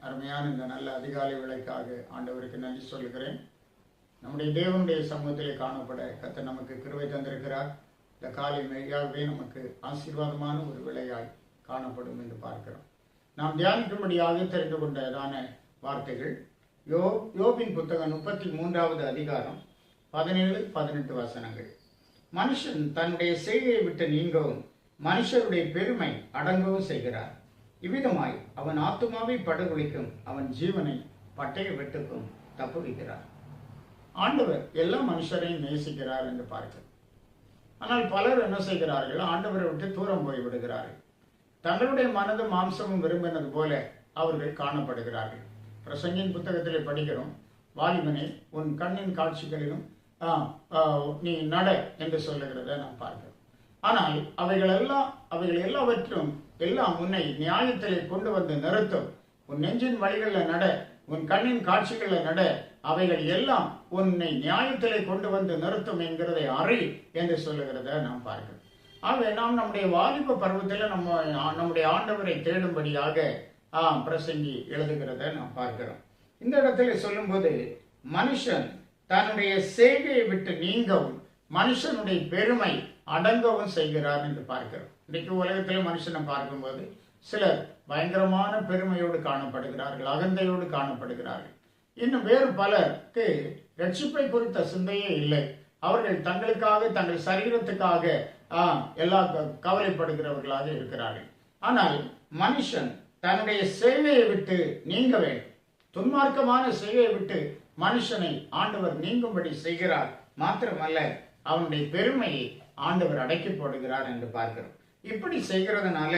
அருமையான இந்த நல்ல அதிகாலை விலைக்காக ஆண்டவருக்கு நன்றி சொல்கிறேன் நம்முடைய தேவனுடைய சமூகத்திலே காணப்பட கத்த நமக்கு கிருவை தந்திருக்கிறார். இந்த காலை மெய்யாகவே நமக்கு ஆசீர்வாதமான ஒரு விலையாய் காணப்படும் என்று பார்க்கிறோம். நாம் தியானிக்கும்படியாக தெரிந்து கொண்டதான வார்த்தைகள். யோ யோபின் புத்தகம் முப்பத்தி மூன்றாவது அதிகாரம் பதினேழு பதினெட்டு வசனங்கள். மனுஷன் தன்னுடைய செய்கையை விட்டு நீங்கவும் மனுஷருடைய பெருமை அடங்கவும் செய்கிறார். இவ்விதமாய் அவன் ஆத்துமாவை படுகொலிக்கும் அவன் ஜீவனை பட்டய வெட்டுக்கும் தப்புவிக்கிறார். ஆண்டவர் எல்லா மனுஷரையும் நேசிக்கிறார் என்று பார்க்கிறோம். ஆனால் பலர் என்ன செய்கிறார்கள்? ஆண்டவரை விட்டு தூரம் போய் விடுகிறார்கள். தங்களுடைய மனதும் மாம்சமும் விரும்பினது போல அவர்கள் காணப்படுகிறார்கள். பிரசங்கின் புத்தகத்திலே படிக்கிறோம் வாலிபனே உன் கண்ணின் காட்சிகளிலும் நீ நட என்று சொல்லுகிறத நாம் பார்க்கிறோம். ஆனால் அவைகள் எல்லாம் அவைகள் எல்லாவற்றும் எல்லாம் உன்னை நியாயத்திலே கொண்டு வந்து நிறுத்தும். உன் நெஞ்சின் வழிகளில் நட உன் கண்ணின் காட்சிகளில் நட அவைகள் எல்லாம் உன்னை நியாயத்திலே கொண்டு வந்து நிறுத்தும் என்கிறதை அறி என்று சொல்லுகிறத நாம் பார்க்கிறோம். ஆகவே நாம் நம்முடைய வாலிப பருவத்தில் நம்ம நம்முடைய ஆண்டவரை தேடும்படியாக பிரசங்கி எழுதுகிறத நாம் பார்க்கிறோம். இந்த இடத்துல சொல்லும்போது மனுஷன் தன்னுடைய சேவையை விட்டு நீங்கவும் மனுஷனுடைய பெருமை அடங்கவும் செய்கிறார் என்று பார்க்கிறோம். இன்றைக்கு உலகத்தில் மனுஷனை பார்க்கும்போது சிலர் பயங்கரமான பெருமையோடு காணப்படுகிறார்கள் அகந்தையோடு காணப்படுகிறார்கள். இன்னும் வேறு பலருக்கு ரட்சிப்பை குறித்த சிந்தையே இல்லை. அவர்கள் தங்களுக்காக தங்கள் சரீரத்துக்காக எல்லா க- கவலைப்படுகிறவர்களாக இருக்கிறார்கள். ஆனால் மனுஷன் தன்னுடைய சேவையை விட்டு நீங்க வேண்டும். துன்மார்க்கமான செய்கையை விட்டு மனுஷனை ஆண்டவர் நீங்கும்படி செய்கிறார். மாத்திரமல்ல அவனுடைய பெருமையை ஆண்டவர் அடக்கி போடுகிறார் என்று பார்க்கிறோம். இப்படி செய்கிறதுனால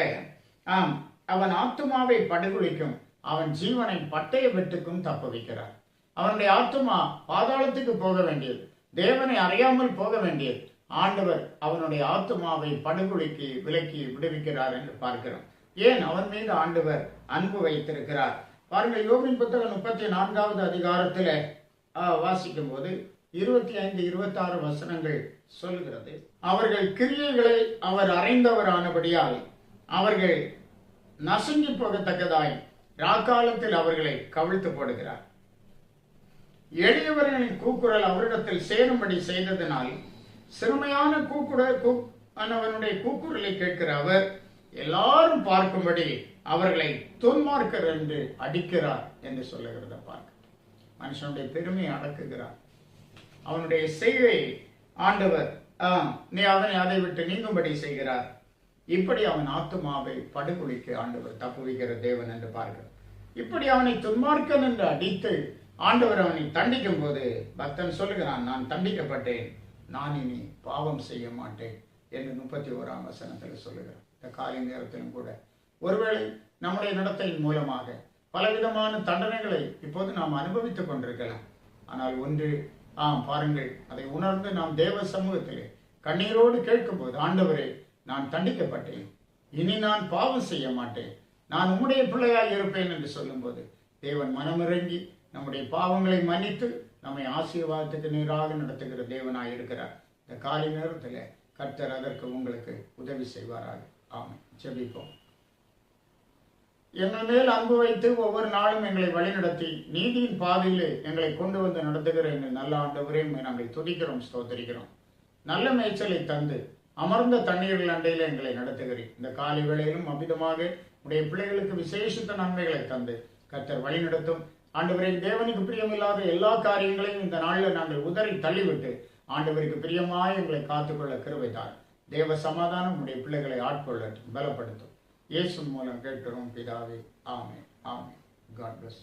ஆம் அவன் ஆத்துமாவை படுகொலிக்கும் அவன் ஜீவனை பட்டய வெட்டுக்கும் தப்பு வைக்கிறார் அவனுடைய ஆத்துமா பாதாளத்துக்கு போக வேண்டியது தேவனை அறியாமல் போக வேண்டியது. ஆண்டவர் அவனுடைய ஆத்துமாவை படுகொலிக்கு விலக்கி விடுவிக்கிறார் என்று பார்க்கிறோம். ஏன் அவன் மீது ஆண்டவர் அன்பு வைத்திருக்கிறார்? பாருங்கள் யோகின் புத்தகம் முப்பத்தி நான்காவது அதிகாரத்தில் வாசிக்கும் போது இருபத்தி ஐந்து இருபத்தி ஆறு வசனங்கள் சொல்கிறது. அவர்கள் கிரியைகளை அவர் அறைந்தவரானபடியால் அவர்கள் நசுங்கி போகத்தக்கதாய் ராக்காலத்தில் அவர்களை கவிழ்த்து போடுகிறார். எளியவர்களின் கூக்குரல் அவரிடத்தில் சேரும்படி செய்ததினால் சிறுமையான கூக்குரல் கூனவனுடைய கூக்குரலை கேட்கிற அவர் எல்லாரும் பார்க்கும்படி அவர்களை துன்மார்க்கர் என்று அடிக்கிறார் என்று சொல்லுகிறத பார்க்க. மனுஷனுடைய பெருமையை அடக்குகிறார். அவனுடைய செய்கை ஆண்டவர் ஆ, நீ அவனை அதை விட்டு நீங்கும்படி செய்கிறார். இப்படி அவன் ஆத்துமாவை படுகொலிக்கு ஆண்டவர் தப்புவிக்கிற தேவன் என்று பார்க்கிறார் இப்படி அவனை துன்மார்க்கன் என்று அடித்து ஆண்டவர் அவனை தண்டிக்கும் போது பக்தன் சொல்லுகிறான் நான் தண்டிக்கப்பட்டேன். நான் இனி பாவம் செய்ய மாட்டேன். என்று முப்பத்தி ஓராம் வசனத்தில் சொல்லுகிறார். இந்த காலை நேரத்திலும் கூட. ஒருவேளை நம்முடைய நடத்தையின் மூலமாக பலவிதமான தண்டனைகளை இப்போது நாம் அனுபவித்துக் கொண்டிருக்கலாம். ஆனால் ஒன்று ஆம் பாருங்கள். அதை உணர்ந்து நாம் தேவ சமூகத்திலே கண்ணீரோடு கேட்கும்போது ஆண்டவரே நான் தண்டிக்கப்பட்டேன். இனி நான் பாவம் செய்ய மாட்டேன். நான் உம்முடைய பிள்ளையாய் இருப்பேன் என்று சொல்லும்போது தேவன் மனமிறங்கி நம்முடைய பாவங்களை மன்னித்து நம்மை ஆசீர்வாதத்துக்கு நேராக நடத்துகிற தேவனாய் இருக்கிறார். இந்த காலை நேரத்தில் கர்த்தர் அதற்கு உங்களுக்கு உதவி செய்வாராக. ஆமாம் ஜெபிப்போம். எங்கள் மேல் அன்பு வைத்து ஒவ்வொரு நாளும் எங்களை வழிநடத்தி நீதியின் பாதையிலே எங்களை கொண்டு வந்து நடத்துகிற எங்கள் நல்ல ஆண்டவரே நாங்கள் துதிக்கிறோம் ஸ்தோத்தரிக்கிறோம். நல்ல மேய்ச்சலை தந்து அமர்ந்த தண்ணீர்கள் அண்டையில் எங்களை நடத்துகிறேன் இந்த காலை வேளையிலும் அமிதமாக உடைய பிள்ளைகளுக்கு விசேஷித்த நன்மைகளை தந்து கத்தர் வழிநடத்தும். ஆண்டவரை தேவனுக்கு பிரியமில்லாத எல்லா காரியங்களையும் இந்த நாளில் நாங்கள் உதறி தள்ளிவிட்டு ஆண்டவருக்கு பிரியமாய் எங்களை காத்துக்கொள்ள கருவைத்தார் தேவ சமாதானம் உடைய பிள்ளைகளை ஆட்கொள்ளட்டும் பலப்படுத்தும். இயேசு மூலம் கேட்கிறோம் பிதாவே ஆமென் ஆமென் காட் பிளஸ்